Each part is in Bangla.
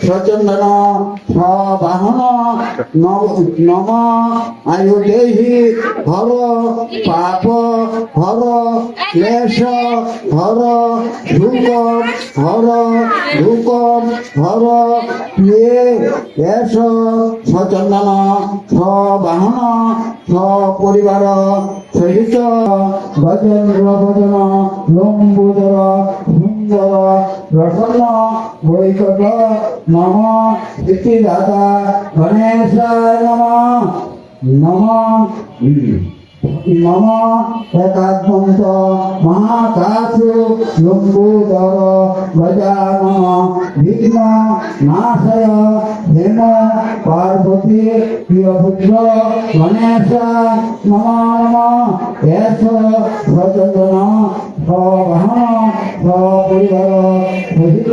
সচন্দন সবাহন নম- নম আয়ু দেহি হর পাপ হর ক্লেশ হর ধূকম হর ধূকম হর ইয়ে এস সচন্দন সবাহন সপরিবার সহিত গজেন্দ্র ভজন লম্বুদর সুন্দর রসন্ন বৈকট নম ইতি দাতা গণেশায় নম নম নম একাত্মন্ত মহাকাশু লম্বুদর গজানন বিঘ্ন নাশয় হেম পার্বতী প্রিয়পুত্র গণেশ নম নম এস ভজন সবাহন সপরিবার সহিত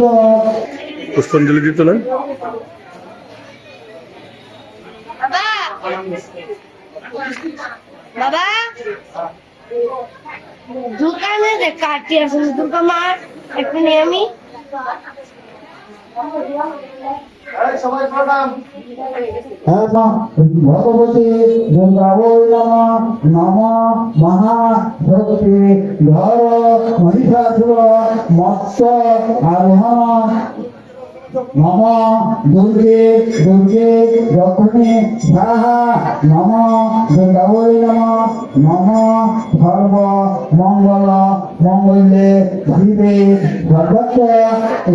পুষ্পাঞ্জলি দিয়ে তোলেন বাবা বাবা দোকানে যে কাটি আছে দোকান মার একটু নিয়ে আমি। হ্যাঁ ভগবতী দুর্গাবৈ নম নম মহা ধর মহিষাসুর মৎস্য আরোহণ। নম দুর্গে দুর্গে লক্ষ্মী সাহা নম দুর্গাবৈ নম নম সর্ব মঙ্গল মঙ্গলে শিবে সর্বত্র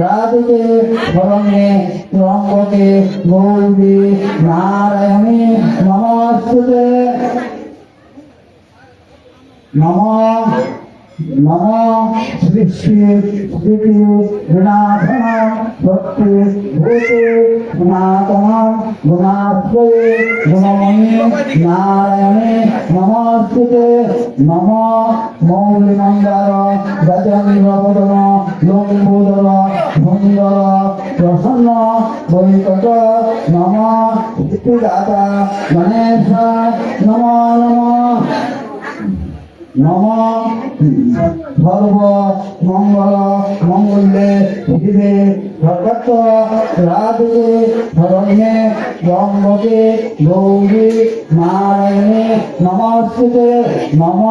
রাধিকে শরণে ত্রম্বকে গৌরী নারায়ণী নমস্তুতে। নম নম শ্রী শ্রী স্মৃতি বিনাশন শক্তি ভূতে সনাতন গুণাশ্রয়ে গুণময়ী নারায়ণে নমস্তুতে নম মৌলি মন্দার গজেন্দ্র বদন লম্বোদর সুন্দর প্রসন্ন বৈকট নম দাতা গণেশ নম নম নম সর্ব মঙ্গল মঙ্গলে শিবে সর্বত্র রাধে শরণ্যে রঙ্গকে গৌরী নারায়ণে নমস্তুতে নম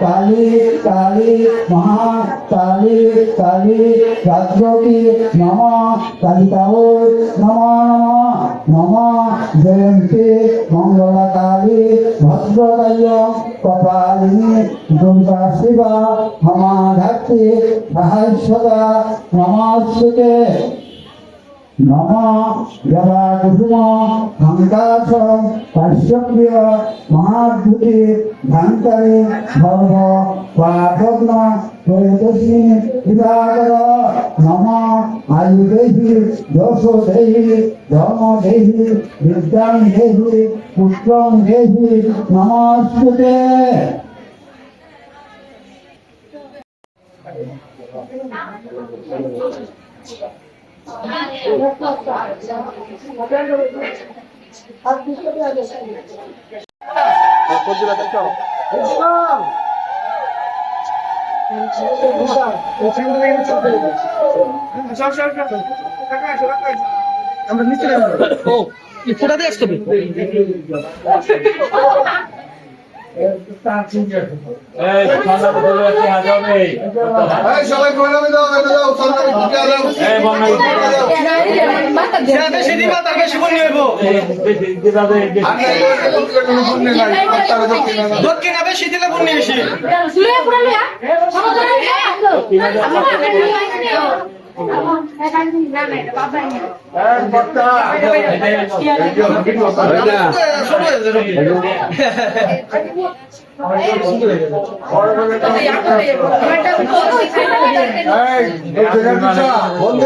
কালী কালী মহা কালী কালী রাজ্যকি নম কালিকাও নম নম জয়ন্তী মঙ্গলা কালী ভদ্রকাল্য কপালিনী দুর্গা শিবা ক্ষমাধাত্রী সাহায্যদা নমস্তুতে। নম কাশ্যপ্য মহাদ্ভুতি ধান্তরে সর্ব পাঠগ্ন প্রয়তস্মি বিভাগর নম আয়ু দেহি যশ দেহি ধর্ম দেহি বিদ্যাং দেহি পুত্রং দেহি নমস্তুতে আমরা নিচে ও কি ফোটা দিয়ে আসতে হবে। দক্ষিণ বেশি দিলে পুণ্য বেশি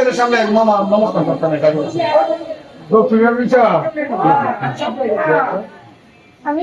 এটা সামনে এক মামা নমস্কার করতে না দক্ষিণের পিছা আমি